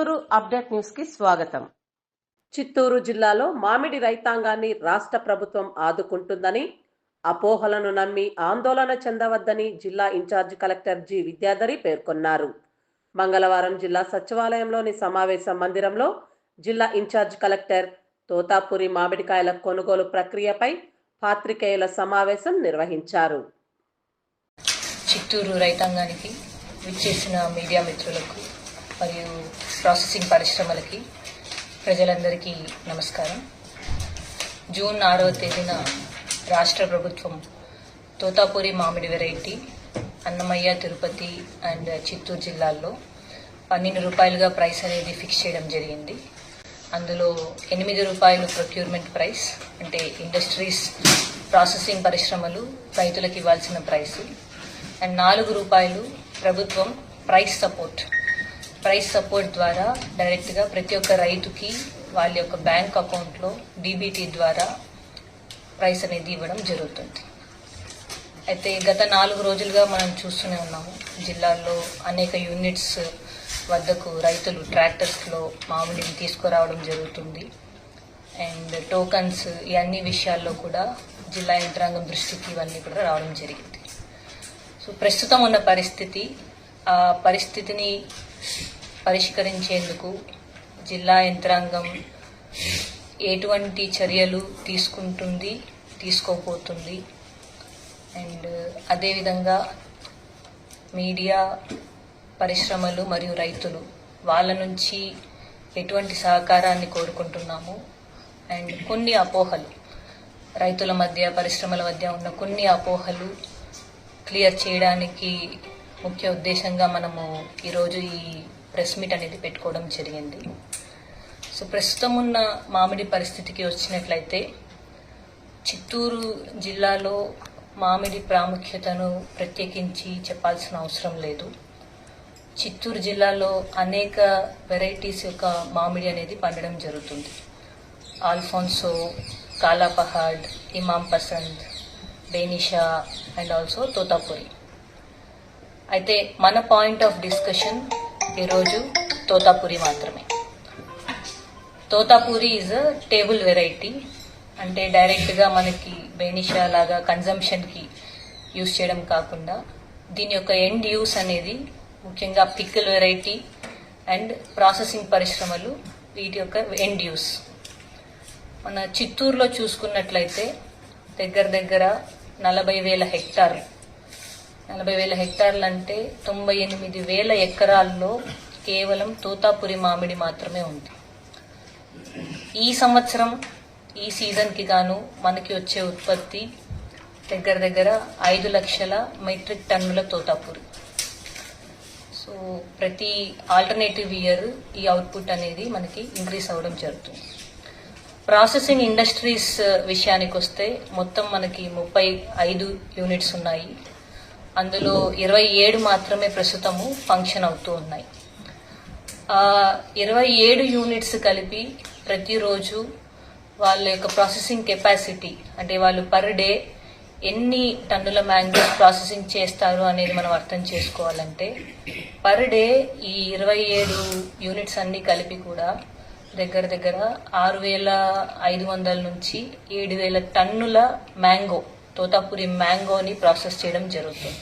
Chittoor update న్యూస్కి స్వాగతం. చిత్తూరు జిల్లాలో మామిడి రైతాంగాన్ని రాష్ట్ర ప్రభుత్వం ఆదుకుంటుందని అపోహలను నమ్మి ఆందోళన చెందవద్దని జిల్లా ఇన్ఛార్జ్ కలెక్టర్ జి విద్యాధరి పేర్కొన్నారు. మంగళవారం జిల్లా సచివాలయంలోని సమావేశ మందిరంలో జిల్లా ఇన్ఛార్జ్ కలెక్టర్ తోతాపురి మామిడికాయల కొనుగోలు ప్రక్రియపై పాత్రికేయుల సమావేశం నిర్వహించారు. చిత్తూరు రైతాంగానికి విచ్చేసిన మీడియా మిత్రులకు మరియు ప్రాసెసింగ్ పరిశ్రమలకి ప్రజలందరికీ నమస్కారం. జూన్ ఆరవ తేదీన రాష్ట్ర ప్రభుత్వం తోతాపూరి మామిడి వెరైటీ అన్నమయ్య తిరుపతి అండ్ చిత్తూరు జిల్లాల్లో పన్నెండు రూపాయలుగా ప్రైస్ అనేది ఫిక్స్ చేయడం జరిగింది. అందులో ఎనిమిది రూపాయలు ప్రొక్యూర్మెంట్ ప్రైస్ అంటే ఇండస్ట్రీస్ ప్రాసెసింగ్ పరిశ్రమలు రైతులకు ఇవ్వాల్సిన ప్రైస్ అండ్ నాలుగు రూపాయలు ప్రభుత్వం ప్రైస్ సపోర్ట్ ప్రైస్ సపోర్ట్ ద్వారా డైరెక్ట్గా ప్రతి ఒక్క రైతుకి వాళ్ళ యొక్క బ్యాంక్ అకౌంట్లో డీబీటీ ద్వారా ప్రైస్ అనేది ఇవ్వడం జరుగుతుంది. అయితే గత నాలుగు రోజులుగా మనం చూస్తూనే ఉన్నాము. జిల్లాల్లో అనేక యూనిట్స్ వద్దకు రైతులు ట్రాక్టర్స్లో మామూలుని తీసుకురావడం జరుగుతుంది. అండ్ టోకన్స్ ఈ అన్ని విషయాల్లో కూడా జిల్లా యంత్రాంగం దృష్టికి ఇవన్నీ కూడా రావడం జరిగింది. సో ప్రస్తుతం ఉన్న పరిస్థితి ఆ పరిస్థితిని పరిష్కరించేందుకు జిల్లా యంత్రాంగం ఎటువంటి చర్యలు తీసుకుంటుంది తీసుకోబోతుంది. అండ్ అదేవిధంగా మీడియా పరిశ్రమలు మరియు రైతులు వాళ్ళ నుంచి ఎటువంటి సహకారాన్ని కోరుకుంటున్నాము. అండ్ కొన్ని అపోహలు రైతుల మధ్య పరిశ్రమల మధ్య ఉన్న కొన్ని అపోహలు క్లియర్ చేయడానికి ముఖ్య ఉద్దేశంగా మనము ఈరోజు ఈ ప్రెస్ మీట్ అనేది పెట్టుకోవడం జరిగింది. సో ప్రస్తుతం ఉన్న మామిడి పరిస్థితికి వచ్చినట్లయితే చిత్తూరు జిల్లాలో మామిడి ప్రాముఖ్యతను ప్రత్యేకించి చెప్పాల్సిన అవసరం లేదు. చిత్తూరు జిల్లాలో అనేక వెరైటీస్ యొక్క మామిడి అనేది పండడం జరుగుతుంది. Alphonso Kalapahad Imam Pasand Benisha and also Totapuri. అయితే మన పాయింట్ ఆఫ్ డిస్కషన్ ఈరోజు తోతాపూరి మాత్రమే. Totapuri is a table variety అంటే డైరెక్ట్గా మనకి బేనిషా లాగా కన్జంప్షన్కి యూస్ చేయడం కాకుండా దీని యొక్క ఎండ్ యూస్ అనేది ముఖ్యంగా పిక్కల్ వెరైటీ అండ్ ప్రాసెసింగ్ పరిశ్రమలు వీటి యొక్క ఎండ్ యూస్ మన చిత్తూరులో చూసుకున్నట్లయితే దగ్గర దగ్గర నలభై వేల హెక్టార్లు నలభై వేల హెక్టార్లు అంటే తొంభై ఎనిమిది వేల ఎకరాల్లో కేవలం తోతాపురి మామిడి మాత్రమే ఉంది. ఈ సంవత్సరం ఈ సీజన్కి గాను మనకి వచ్చే ఉత్పత్తి దగ్గర దగ్గర ఐదు లక్షల మెట్రిక్ టన్నుల తోతాపురి. సో ప్రతి ఆల్టర్నేటివ్ ఇయర్ ఈ అవుట్పుట్ అనేది మనకి ఇంక్రీస్ అవ్వడం జరుగుతుంది. ప్రాసెసింగ్ ఇండస్ట్రీస్ విషయానికి వస్తే మొత్తం మనకి ముప్పై ఐదు యూనిట్స్ ఉన్నాయి. అందులో ఇరవై ఏడు మాత్రమే ప్రస్తుతము ఫంక్షన్ అవుతూ ఉన్నాయి. ఇరవై ఏడు యూనిట్స్ కలిపి ప్రతిరోజు వాళ్ళ యొక్క ప్రాసెసింగ్ కెపాసిటీ అంటే వాళ్ళు పర్ డే ఎన్ని టన్నుల మ్యాంగోస్ ప్రాసెసింగ్ చేస్తారు అనేది మనం అర్థం చేసుకోవాలంటే పర్ డే ఈ ఇరవై ఏడు యూనిట్స్ అన్నీ కలిపి కూడా దగ్గర దగ్గర ఆరు వేల ఐదు వందల నుంచి ఏడు వేల టన్నుల మ్యాంగో తోతాపూరి మ్యాంగోని ప్రాసెస్ చేయడం జరుగుతుంది.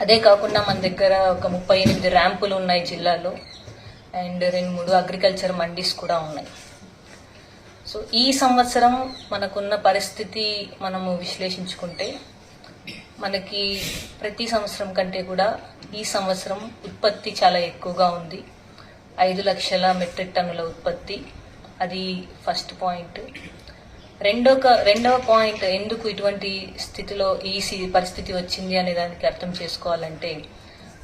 అదే కాకుండా మన దగ్గర ఒక ముప్పై ఎనిమిది ర్యాంపులు ఉన్నాయి జిల్లాలో. అండ్ రెండు మూడు అగ్రికల్చర్ మండీస్ కూడా ఉన్నాయి. సో ఈ సంవత్సరం మనకున్న పరిస్థితి మనము విశ్లేషించుకుంటే మనకి ప్రతి సంవత్సరం కంటే కూడా ఈ సంవత్సరం ఉత్పత్తి చాలా ఎక్కువగా ఉంది. ఐదు లక్షల మెట్రిక్ టన్నుల ఉత్పత్తి. అది ఫస్ట్ పాయింట్. రెండో రెండవ పాయింట్ ఎందుకు ఇటువంటి స్థితిలో ఈ పరిస్థితి వచ్చింది అనే దానికి అర్థం చేసుకోవాలంటే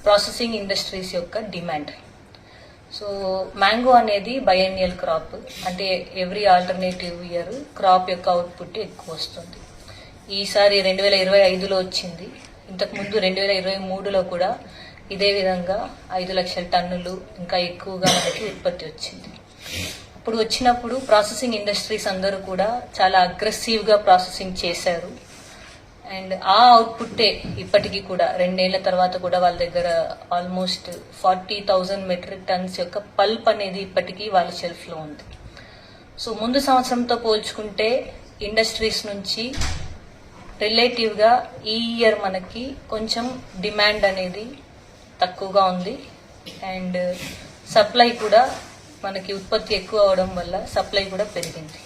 ప్రాసెసింగ్ ఇండస్ట్రీస్ యొక్క డిమాండ్. సో మ్యాంగో అనేది బయన్నియల్ క్రాప్. అంటే ఎవ్రీ ఆల్టర్నేటివ్ ఇయర్ క్రాప్ యొక్క అవుట్పుట్ ఎక్కువ వస్తుంది. ఈసారి రెండు వేల ఇరవై ఐదులో వచ్చింది. ఇంతకు ముందు రెండు వేల ఇరవై మూడులో కూడా ఇదే విధంగా ఐదు లక్షల టన్నులు ఇంకా ఎక్కువగా మనకి ఉత్పత్తి వచ్చింది. ఇప్పుడు వచ్చినప్పుడు ప్రాసెసింగ్ ఇండస్ట్రీస్ అందరూ కూడా చాలా అగ్రెసివ్గా ప్రాసెసింగ్ చేశారు. అండ్ ఆ అవుట్పుట్టే ఇప్పటికీ కూడా రెండేళ్ళ తర్వాత కూడా వాళ్ళ దగ్గర almost forty thousand metric tons యొక్క పల్ప్ అనేది ఇప్పటికీ వాళ్ళ షెల్ఫ్లో ఉంది. సో ముందు సంవత్సరంతో పోల్చుకుంటే ఇండస్ట్రీస్ నుంచి రిలేటివ్గా ఈ ఇయర్ మనకి కొంచెం డిమాండ్ అనేది తక్కువగా ఉంది. అండ్ సప్లై కూడా మనకి ఉత్పత్తి ఎక్కువ అవడం వల్ల సప్లై కూడా పెరిగింది.